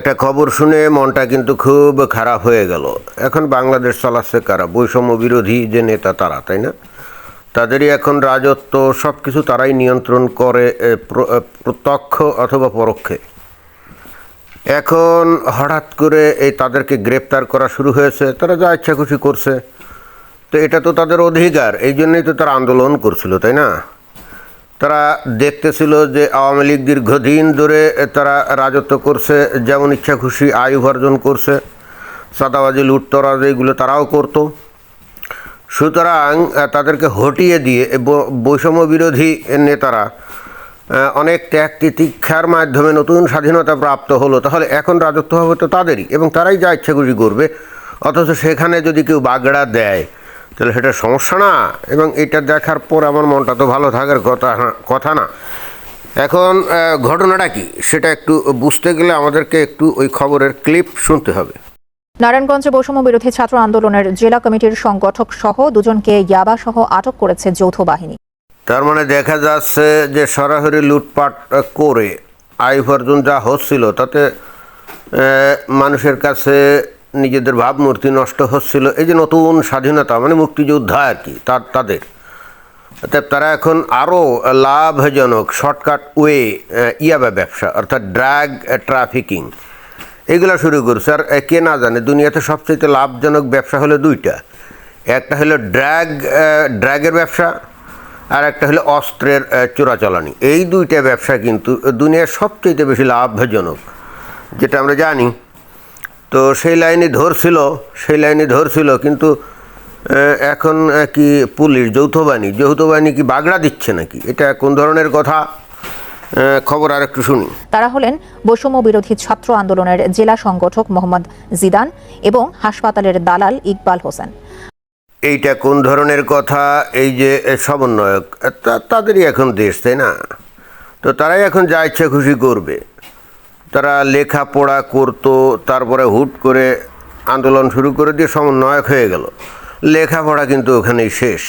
একটা খবর শুনে মনটা কিন্তু খুব খারাপ হয়ে গেল। এখন বাংলাদেশ চালাচ্ছে কারা? বৈষম্য বিরোধী যে নেতা তারা, তাই না? তাদেরই এখন রাজত্ব সব কিছু তারাই নিয়ন্ত্রণ করে প্রত্যক্ষ অথবা পরোক্ষে। এখন হঠাৎ করে এই তাদেরকে গ্রেপ্তার করা শুরু হয়েছে, তারা যা ইচ্ছা খুশি করছে। তো এটা তো তাদের অধিকার, এই জন্যই তো তারা আন্দোলন করছিল, তাই না? তারা দেখতেছিল যে আওয়ামী লীগ দীর্ঘদিন ধরে তারা রাজত্ব করছে, যেমন ইচ্ছা খুশি আয় উপার্জন করছে, সাদাবাজি, লুটতরাজ এইগুলো তারাও করতো। সুতরাং তাদেরকে হটিয়ে দিয়ে বৈষম্য বিরোধী নেতারা অনেক ত্যাগ তিতিক্ষার মাধ্যমে নতুন স্বাধীনতা প্রাপ্ত হলো। তাহলে এখন রাজত্ব হবে তো তাদেরই, এবং তারাই যা ইচ্ছা খুশি করবে, অথচ সেখানে যদি কেউ বাগড়া দেয় তাহলে সেটা সমস্যা না এবং এটা দেখার পর আমার মনটা তো ভালো থাকার কথা কথা না। এখন ঘটনাটা কি? সেটা একটু বুঝতে গেলে আমাদেরকে একটু ওই খবরের ক্লিপ শুনতে হবে। নারায়ণগঞ্জে বৈষম্য বিরোধী ছাত্র আন্দোলনের জেলা কমিটির সংগঠক সহ দুজনকে ইয়াবা সহ আটক করেছে যৌথ বাহিনী। তার মানে দেখা যাচ্ছে যে সরাসরি লুটপাট করে আয় উপার্জন যা হচ্ছিল তাতে মানুষের কাছে নিজেদের ভাবমূর্তি নষ্ট হচ্ছিল। এই যে নতুন স্বাধীনতা মানে মুক্তিযোদ্ধা আর কি, তার, তাদের। অর্থাৎ তারা এখন আরও লাভজনক, শর্টকাট ওয়ে ইয়াবা ব্যবসা, অর্থাৎ ড্রাগ ট্রাফিকিং। এগুলো শুরু করছে। আর কে না জানে, দুনিয়াতে সবচেয়ে লাভজনক ব্যবসা হলো দুইটা। একটা হলো ড্রাগ ড্রাগের ব্যবসা, আর একটা হলো অস্ত্রের চোরাচালানি। এই দুইটা ব্যবসা কিন্তু দুনিয়ার সবচেয়ে বেশি লাভজনক, যেটা আমরা জানি। তো সেই লাইনে ধরছিল সেই লাইনে ধরছিল কিন্তু এখন কি পুলিশ যৌথ বাহিনী যৌথ বাহিনী কি বাগড়া দিচ্ছে নাকি? এটা কোন ধরনের কথা? খবর আর একটু শুনি। তারা হলেন বৈষম্য বিরোধী ছাত্র আন্দোলনের জেলা সংগঠক মোহাম্মদ জিদান এবং হাসপাতালের দালাল ইকবাল হোসেন। এইটা কোন ধরনের কথা? এই যে সমন্বয়ক তা- তাদেরই এখন দেশ তাই না? তো তারাই এখন যা ইচ্ছা খুশি করবে। তারা লেখাপড়া করতো, তারপরে হুট করে আন্দোলন শুরু করে দিয়ে সমন্বয়ক হয়ে গেল। লেখাপড়া কিন্তু ওখানেই শেষ।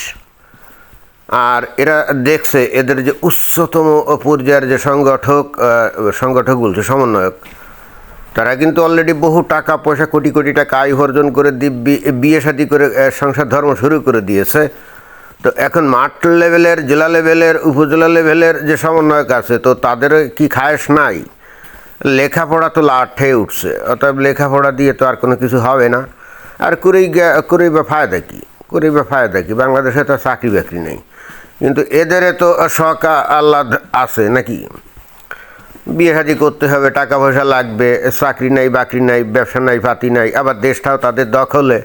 আর এরা দেখছে এদের যে উচ্চতম পর্যায়ের যে সংগঠক সংগঠক বলছে সমন্বয়ক, তারা কিন্তু অলরেডি বহু টাকা পয়সা, কোটি কোটি টাকা আয় উপার্জন করে দি- বিয়ে শাদী করে সংসার ধর্ম শুরু করে দিয়েছে। তো এখন মাঠ লেভেলের, জেলা লেভেলের, উপজেলা লেভেলের যে সমন্বয়ক আছে, তো তাদের কি খায়স নাই? লেখাপড়া তো লাঠে উঠছে, অতএব লেখাপড়া দিয়ে তো আর কোনো কিছু হবে না। আর করেই করেই বা ফায়দা কী? করেই বা ফায়দা কী? বাংলাদেশে তো চাকরি বাকরি নেই। কিন্তু এদের তো শখ আহ্লাদ আছে নাকি? বিয়ে শাদি করতে হবে, টাকা পয়সা লাগবে, চাকরি নাই, বাকরি নাই, ব্যবসা নাই পাতি নাই, আবার দেশটাও তাদের দখলে।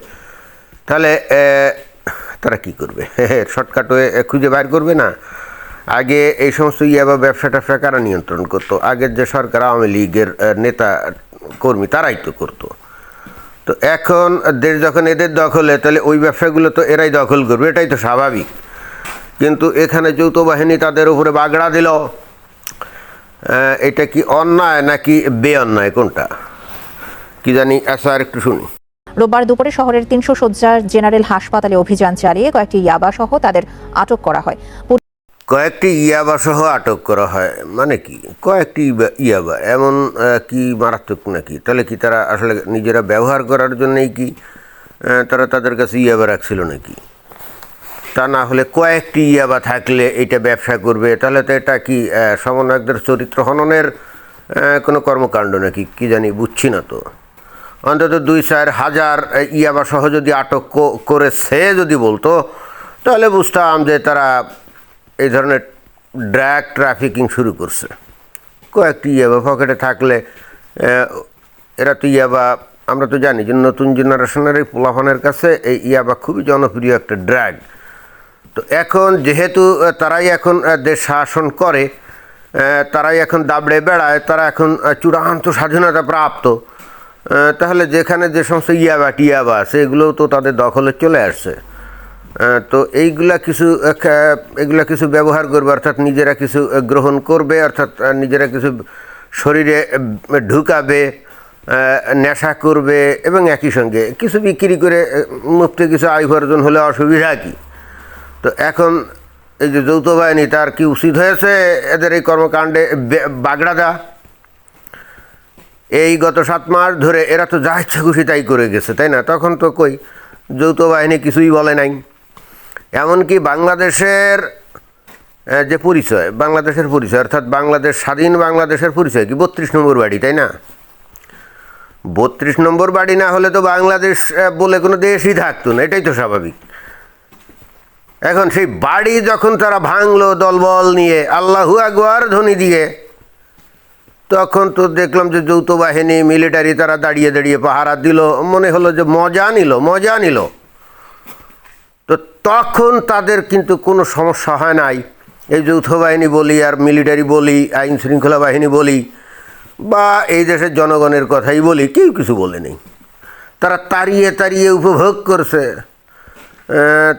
তাহলে তারা কি করবে? শর্টকাট হয়ে খুঁজে বাইর করবে না? আগে এই সমস্ত ইয়ে বা ব্যবসা ট্যাবসা কারা নিয়ন্ত্রণ করতো? আগের যে সরকার আওয়ামী লীগের নেতা, কর্মী, তারাই তো করতো। তো এখন দেশ যখন এদের দখলে, তাহলে ওই ব্যবসাগুলো তো এরাই দখল করবে, এটাই তো স্বাভাবিক। কিন্তু এখানে যৌথ বাহিনী তাদের উপরে বাগড়া দিল। এটা কি অন্যায় নাকি বেঅন্যায় কোনটা? কি জানি আচ্ছা আর একটু শুনি। রোববার দুপুরে শহরের তিনশো শয্যার জেনারেল হাসপাতালে অভিযান চালিয়ে কয়েকটি ইয়াবা সহ তাদের আটক করা হয়। কয়েকটি ইয়াবা সহ আটক করা হয়। মানে কি? কয়েকটি ইয়াবা। এমন কি মারাত্মক নাকি? তাহলে কি তারা আসলে নিজেরা ব্যবহার করার জন্যই কি তারা তাদের কাছে ইয়াবা রাখছিল নাকি? তা না হলে কয়েকটি ইয়াবা থাকলে এটা ব্যবসা করবে। তাহলে তো এটা কি সমন্বয়কদের চরিত্র হননের কোনো কর্মকাণ্ড নাকি? কি জানি, বুঝছি না তো। অন্তত দুই চার হাজার ইয়াবা সহ যদি আটক কো- করে সে যদি বলতো, তাহলে বুঝতাম যে তারা এই ধরনের ড্র্যাগ ট্রাফিকিং শুরু করছে। কয়েকটি ইয়াবা পকেটে থাকলে এরা তো ইয়াবা, আমরা তো জানি যে নতুন জেনারেশনের এই পোলাফানের কাছে এই ইয়াবা খুবই জনপ্রিয় একটা ড্র্যাগ তো এখন যেহেতু তারাই এখন দেশ শাসন করে তারাই এখন দাবড়ে বেড়ায়, তারা এখন চূড়ান্ত স্বাধীনতা প্রাপ্ত তাহলে যেখানে যে সমস্ত ইয়াবা টিয়াবা আছে, এগুলোও তো তাদের দখলে চলে আসছে। তো এইগুলা কিছু এগুলা কিছু ব্যবহার করবে, অর্থাৎ নিজেরা কিছু গ্রহণ করবে, অর্থাৎ নিজেরা কিছু শরীরে ঢুকাবে নেশা করবে এবং একই সঙ্গে কিছু বিক্রি করে মুক্তি কিছু আয় উপার্জন হলে অসুবিধা কী? তো এখন এই যে যৌথ বাহিনী, তার কি উচিত হয়েছে এদের এই কর্মকাণ্ডে বাগড়া দেওয়া? এই গত সাত মাস ধরে এরা তো যা ইচ্ছা খুশি তাই করে গেছে, তাই না? তখন তো কই, যৌথ বাহিনী কিছুই বলে নাই। এমনকি বাংলাদেশের যে পরিচয়, বাংলাদেশের পরিচয়, অর্থাৎ বাংলাদেশ, স্বাধীন বাংলাদেশের পরিচয় কি? বত্রিশ নম্বর বাড়ি, তাই না? বত্রিশ নম্বর বাড়ি না হলে তো বাংলাদেশ বলে কোনো দেশই থাকতো না, এটাই তো স্বাভাবিক। এখন সেই বাড়ি যখন তারা ভাঙলো দলবল নিয়ে, আল্লাহু আকবর ধ্বনি দিয়ে, তখন তো দেখলাম যে যৌথ বাহিনী, মিলিটারি তারা দাঁড়িয়ে দাঁড়িয়ে পাহারা দিল, মনে হলো যে মজা নিল মজা নিল। তো তখন তাদের কিন্তু কোনো সমস্যা হয় নাই। এই যৌথ বাহিনী বলি আর মিলিটারি বলি, আইন শৃঙ্খলা বাহিনী বলি, বা এই দেশের জনগণের কথাই বলি, কেউ কিছু বলে নেই। তারা তাড়িয়ে তাড়িয়ে উপভোগ করছে।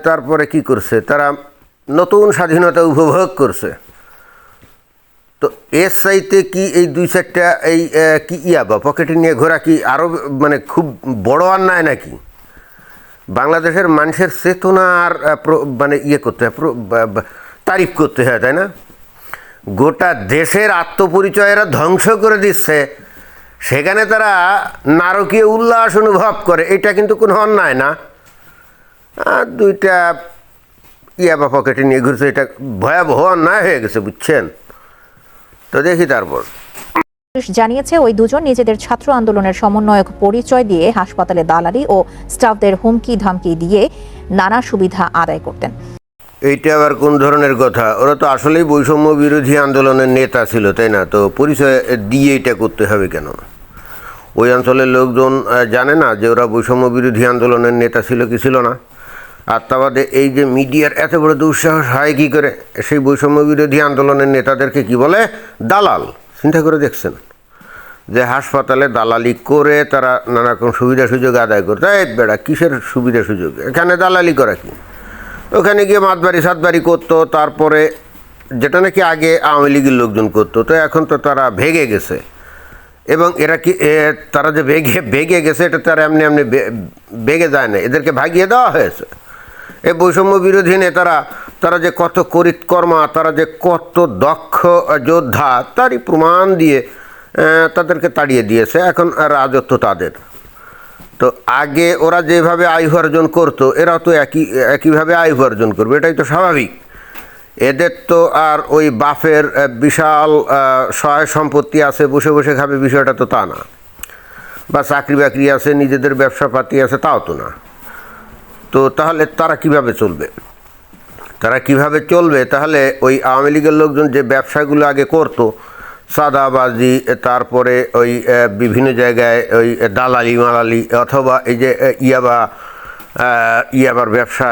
তারপরে কি করছে? তারা নতুন স্বাধীনতা উপভোগ করছে। তো এর চাইতে কি এই দুই চারটা, এই কি ইয়া বা পকেটে নিয়ে ঘোরা কি আরও মানে খুব বড় অন্যায় নাকি? বাংলাদেশের মানুষের চেতনা আর প্র- মানে ইয়ে করতে হয় তারিফ করতে হয়, তাই না? গোটা দেশের আত্মপরিচয় এরা ধ্বংস করে দিচ্ছে। সেখানে তারা নারকীয় উল্লাস অনুভব করে। এটা কিন্তু কোনো অন্যায় না। দুইটা ইয়া বা পকেটে নিয়ে ঘুরছে, এটা ভয়াবহ অন্যায় হয়ে গেছে, বুঝছেন? তো দেখি তারপর। জানিয়েছে, ওই দুজন নিজেদের ছাত্র আন্দোলনের সমন্বয়ক পরিচয় দিয়ে হাসপাতালে দালালি ও স্টাফদের হুমকি ধামকি দিয়ে নানা সুবিধা আদায় করতেন। এইটা আবার কোন ধরনের কথা? ওরা তো আসলেই বৈষম্য বিরোধী আন্দোলনের নেতা ছিল, তাই না? তো পরিচয় দিয়ে এটা করতে হবে কেন? ওই অঞ্চলের লোকজন জানে না যে ওরা বৈষম্য বিরোধী আন্দোলনের নেতা ছিল কি ছিল না। আর তা বাদে এই যে মিডিয়ার এত বড় দুঃসাহস হয় কী করে? সেই বৈষম্য বিরোধী আন্দোলনের নেতাদেরকে কি বলে? দালাল। চিন্তা করে দেখছেন। যে হাসপাতালে দালালি করে তারা নানা রকম সুবিধা সুযোগ আদায় করতে এই বেড়া, কিসের সুবিধা সুযোগ? এখানে দালালি করা কি? ওখানে গিয়ে মাতবাড়ি সাতবাড়ি করতো, তারপরে যেটা নাকি আগে আওয়ামী লীগের লোকজন করতো, তো এখন তো তারা ভেগে গেছে। এবং এরা কি তারা যে বেগে বেগে গেছে, এটা তারা এমনি এমনি বেগে যায় না। এদেরকে ভাগিয়ে দেওয়া হয়েছে। এই বৈষম্য বিরোধী নেতারা, তারা যে কত করিতকর্মা, তারা যে কত দক্ষ যোদ্ধা, তারই প্রমাণ দিয়ে তাদেরকে তাড়িয়ে দিয়েছে। এখন রাজত্ব তাদের। তো আগে ওরা যেভাবে আয় উপার্জন করতো এরা তো একই, একইভাবে আয় উপার্জন করবে। এটাই তো স্বাভাবিক। এদের তো আর ওই বাফের বিশাল সহায় সম্পত্তি আছে, বসে বসে খাবে, বিষয়টা তো তা না। বা চাকরি বাকরি আছে, নিজেদের ব্যবসা পাতি আছে, তাও তো না। তো তাহলে তারা কীভাবে চলবে? তারা কীভাবে চলবে? তাহলে ওই আওয়ামী লীগের লোকজন যে ব্যবসাগুলো আগে করতো সাদাবাজি তারপরে ওই বিভিন্ন জায়গায় ওই দালালি মালালি অথবা এই যে ইয়াবা ইয়াবার ব্যবসা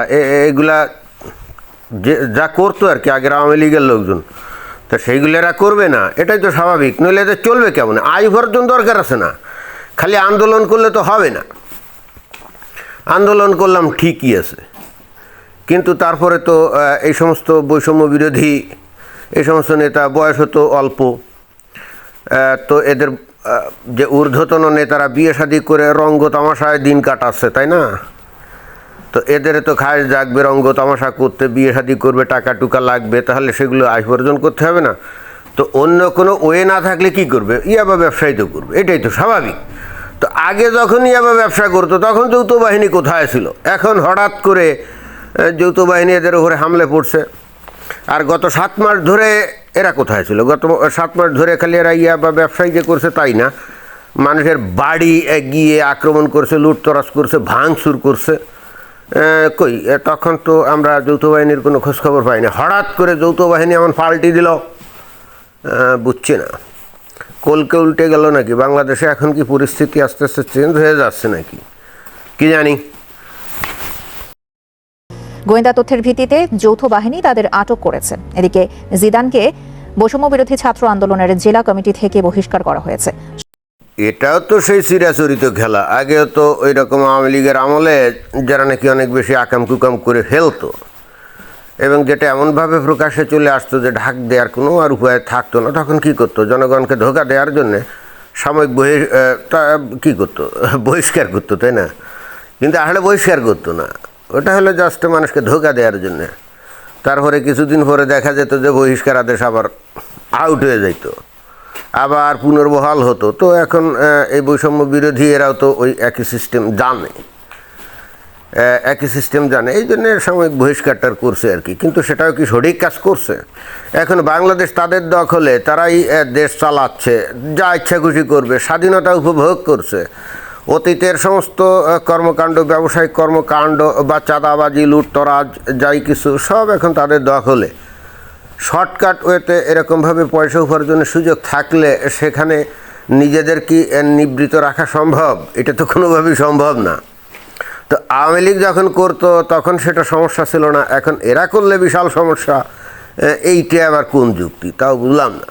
এগুলা যে, যা করতো আর কি, আগের আওয়ামী লীগের লোকজন। তা সেইগুলো এরা করবে না। এটাই তো স্বাভাবিক। নইলে এদের চলবে কেমন? আয় উপার্জন দরকার আছে না। খালি আন্দোলন করলে তো হবে না। আন্দোলন করলাম ঠিকই আছে। কিন্তু তারপরে তো এই সমস্ত বৈষম্য বিরোধী, এই সমস্ত নেতা বয়স হতো অল্প। তো এদের যে ঊর্ধ্বতন নেতারা বিয়ে শাদি করে রঙ্গ তামাশায় দিন কাটাচ্ছে, তাই না? তো এদের তো খাস জাগবে রঙ্গ তামাশা করতে, বিয়ে শাদি করবে, টাকা টুকা লাগবে, তাহলে সেগুলো আয় উপার্জন করতে হবে না। তো অন্য কোনো ওয়ে না থাকলে কি করবে? ইয়াবা ব্যবসায়ী তো করবে, এটাই তো স্বাভাবিক। তো আগে যখন ইয়াবা ব্যবসা করতো, তখন যৌথ বাহিনী কোথায় ছিল? এখন হঠাৎ করে যৌথ বাহিনী এদের উপরে হামলে পড়ছে। আর গত সাত মাস ধরে এরা কোথায় ছিল? গত সাত মাস ধরে খালি এরা ইয়া বা ব্যবসায়ী যে করছে তাই না। মানুষের বাড়ি গিয়ে আক্রমণ করছে, লুটতরাজ করছে, ভাঙচুর করছে। কই? তখন তো আমরা যৌথ বাহিনীর কোনো খোঁজখবর পাই না। হঠাৎ করে যৌথ বাহিনী এমন পাল্টি দিল। বুঝছি না। কলকে উল্টে গেল নাকি? বাংলাদেশে এখন কি পরিস্থিতি আস্তে আস্তে চেঞ্জ হয়ে যাচ্ছে নাকি? কি জানি। গোয়েন্দা তথ্যের ভিত্তিতে যৌথ বাহিনী তাদের আটক করেছে। এদিকে জিদানকে বৈষম্য বিরোধী ছাত্র আন্দোলনের জেলা কমিটি থেকে বহিষ্কার করা হয়েছে। এটাও তো সেই চিরাচরিত খেলা। আগেও তো ওই রকম আওয়ামী লীগের আমলে যারা নাকি অনেক বেশি আকাম কুকাম করে ফেলতো এবং যেটা এমনভাবে প্রকাশ্যে চলে আসতো যে ঢাক দেওয়ার কোনো আর উপায় থাকতো না, তখন কি করতো? জনগণকে ধোকা দেওয়ার জন্যে সাময়িক বহি তা কী করতো? বহিষ্কার করতো, তাই না? কিন্তু আসলে বহিষ্কার করতো না। ওটা হলো জাস্ট মানুষকে ধোকা দেওয়ার জন্যে। তারপরে কিছুদিন পরে দেখা যেত যে বহিষ্কার আদেশ আবার আউট হয়ে যেত আবার পুনর্বহাল হতো। তো এখন এই বৈষম্য বিরোধী এরাও তো ওই একই সিস্টেম জানে। একই সিস্টেম জানে। এই জন্য সাময়িক বহিষ্কারটার করছে আর কি। কিন্তু সেটাও কি সঠিক কাজ করছে? এখন বাংলাদেশ তাদের দখলে, তারাই দেশ চালাচ্ছে, যা ইচ্ছা খুশি করবে, স্বাধীনতা উপভোগ করছে। অতীতের সমস্ত কর্মকাণ্ড, ব্যবসায়িক কর্মকাণ্ড বা চাঁদাবাজি, লুটতরাজ, যাই কিছু, সব এখন তাদের দখলে। শর্টকাট ওয়েতে এরকমভাবে পয়সা উপার্জনের সুযোগ থাকলে সেখানে নিজেদের কি নিবৃত রাখা সম্ভব? এটা তো কোনোভাবেই সম্ভব না। তো আওয়ামী লীগ যখন করতো, তখন সেটা সমস্যা ছিল না। এখন এরা করলে বিশাল সমস্যা। এইটা আবার কোন যুক্তি? তাও বুঝলাম না।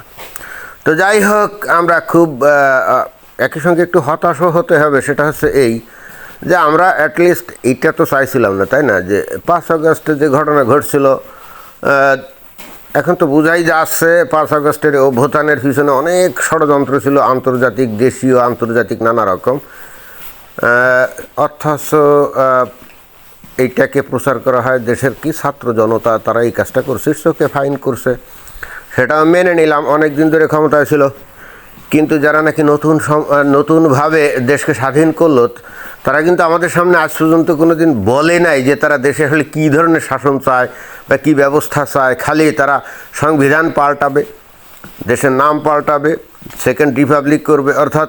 তো যাই হোক, আমরা খুব একই সঙ্গে একটু হতাশও হতে হবে, সেটা হচ্ছে এই যে আমরা অ্যাটলিস্ট এইটা তো চাইছিলাম না, তাই না? যে পাঁচ আগস্টে যে ঘটনা ঘটছিল এখন তো বোঝাই যাচ্ছে, পাঁচ আগস্টের অভ্যুত্থানের পিছনে অনেক ষড়যন্ত্র ছিল, আন্তর্জাতিক দেশীয়, আন্তর্জাতিক নানা রকম। অথচ এইটাকে প্রচার করা হয় দেশের কি ছাত্র জনতা, তারা এই কাজটা করছে ইটসকে ফাইন করছে। সেটাও মেনে নিলাম অনেক দিন ধরে ক্ষমতায় ছিল। কিন্তু যারা নাকি নতুন নতুনভাবে দেশকে স্বাধীন করল, তারা কিন্তু আমাদের সামনে আজ পর্যন্ত কোনো দিন বলে নাই যে তারা দেশে আসলে কী ধরনের শাসন চায় বা কী ব্যবস্থা চায়। খালি তারা সংবিধান পাল্টাবে, দেশের নাম পাল্টাবে সেকেন্ড রিপাবলিক করবে, অর্থাৎ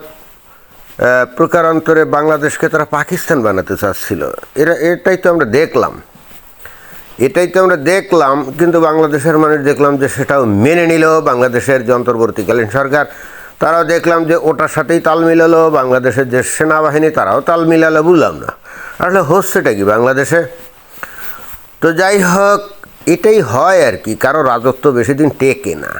প্রকারান্তরে বাংলাদেশকে তারা পাকিস্তান বানাতে চাচ্ছিল। এরা, এটাই তো আমরা দেখলাম। এটাই তো আমরা দেখলাম, কিন্তু বাংলাদেশের মানুষ দেখলাম যে সেটাও মেনে নিল। বাংলাদেশের যে অন্তর্বর্তীকালীন সরকার তারাও দেখলাম যে ওটার সাথেই তাল মিলালো, বাংলাদেশের যে সেনাবাহিনী, তারাও তাল মিলালো, বুঝলাম না। আসলে হচ্ছেটা কি বাংলাদেশে? তো যাই হোক, এটাই হয় আর কি, কারও রাজত্ব বেশি দিন টেকে না।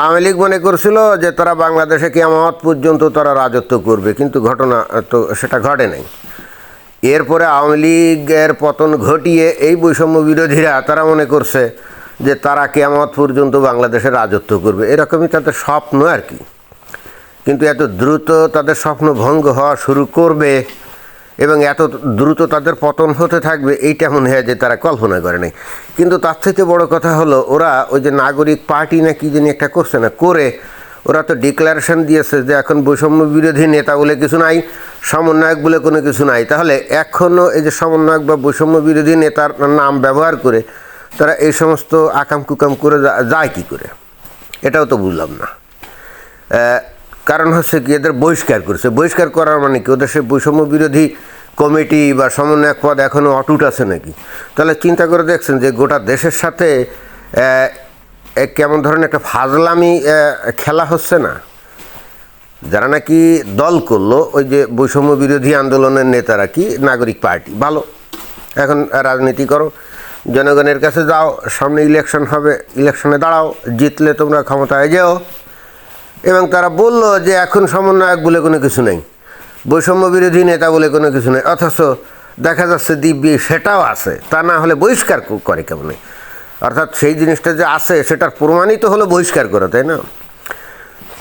আওয়ামী লীগ মনে করছিল যে তারা বাংলাদেশে কেমত পর্যন্ত তারা রাজত্ব করবে, কিন্তু ঘটনা তো সেটা ঘটে নাই। এরপরে আওয়ামী লীগের পতন ঘটিয়ে এই বৈষম্য বিরোধীরা তারা মনে করছে যে তারা কেমত পর্যন্ত বাংলাদেশে রাজত্ব করবে। এরকমই তাদের স্বপ্ন আর কি। কিন্তু এত দ্রুত তাদের স্বপ্ন ভঙ্গ হওয়া শুরু করবে এবং এত দ্রুত তাদের পতন হতে থাকবে, এইটা মনে হয় যে তারা কল্পনা করে নাই। কিন্তু তার থেকে বড় কথা হলো, ওরা ওই যে নাগরিক পার্টি না কি জানি একটা করছে না, করে ওরা তো ডিক্লারেশন দিয়েছে যে এখন বৈষম্য বিরোধী নেতা বলে কিছু নাই, সমন্বয়ক বলে কোনো কিছু নাই। তাহলে এখনও এই যে সমন্বয়ক বা বৈষম্য বিরোধী নেতার নাম ব্যবহার করে তারা এই সমস্ত আকাম কুকাম করে যায় কি করে? এটাও তো বুঝলাম না। কারণ হচ্ছে কি এদের বহিষ্কার করছে। বহিষ্কার করার মানে কি? ওদের সে বৈষম্য বিরোধী কমিটি বা সমন্বয়ক পদ এখনও অটুট আছে নাকি? তাহলে চিন্তা করে দেখছেন যে গোটা দেশের সাথে কেমন ধরনের একটা ফাজলামি খেলা হচ্ছে না? যারা নাকি দল করল, ওই যে বৈষম্য বিরোধী আন্দোলনের নেতারা কি? নাগরিক পার্টি। ভালো। এখন রাজনীতি করো। জনগণের কাছে যাও। সামনে ইলেকশন হবে। ইলেকশনে দাঁড়াও। জিতলে তোমরা ক্ষমতায় যেও। এবং তারা বলল যে এখন সমন্বয়ক বলে কোনো কিছু নেই। বৈষম্য বিরোধী নেতা বলে কোনো কিছু নেই। অথচ দেখা যাচ্ছে দিব্যি সেটাও আছে। তা না হলে বহিষ্কার করে কেমন? অর্থাৎ সেই জিনিসটা যে আছে, সেটার প্রমাণিত হলো বহিষ্কার করা, তাই না?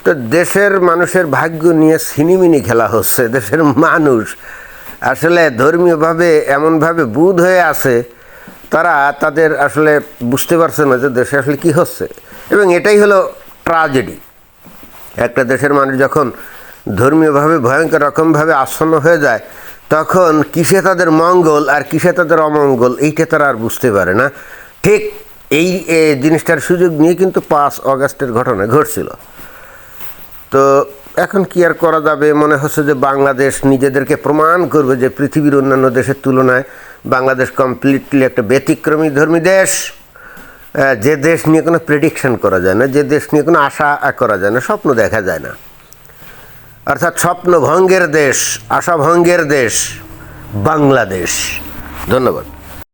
তো দেশের মানুষের ভাগ্য নিয়ে সিনিমিনি খেলা হচ্ছে, দেশের মানুষ। আসলে ধর্মীয়ভাবে এমনভাবে বুধ হয়ে আছে, তারা তাদের আসলে বুঝতে পারছে না যে দেশে আসলে কী হচ্ছে। এবং এটাই হলো ট্রাজেডি একটা দেশের মানুষ যখন ধর্মীয়ভাবে, ভয়ঙ্কর রকমভাবে আচ্ছন্ন হয়ে যায়, তখন কিসে তাদের মঙ্গল আর কিসে তাদের অমঙ্গল, এইটা তারা আর বুঝতে পারে না। ঠিক এই জিনিসটার সুযোগ নিয়ে কিন্তু পাঁচ অগাস্টের ঘটনা ঘটছিল। তো এখন কি আর করা যাবে? মনে হচ্ছে যে বাংলাদেশ নিজেদেরকে প্রমাণ করবে যে পৃথিবীর অন্যান্য দেশের তুলনায় বাংলাদেশ কমপ্লিটলি একটা ব্যতিক্রমী ধর্মী দেশ। যে দেশ নিয়ে কোনো প্রেডিকশন করা যায় না, যে দেশ নিয়ে কোনো আশা করা যায় না, স্বপ্ন দেখা যায় না। অর্থাৎ স্বপ্ন ভঙ্গের দেশ আশা ভঙ্গের দেশ বাংলাদেশ। ধন্যবাদ।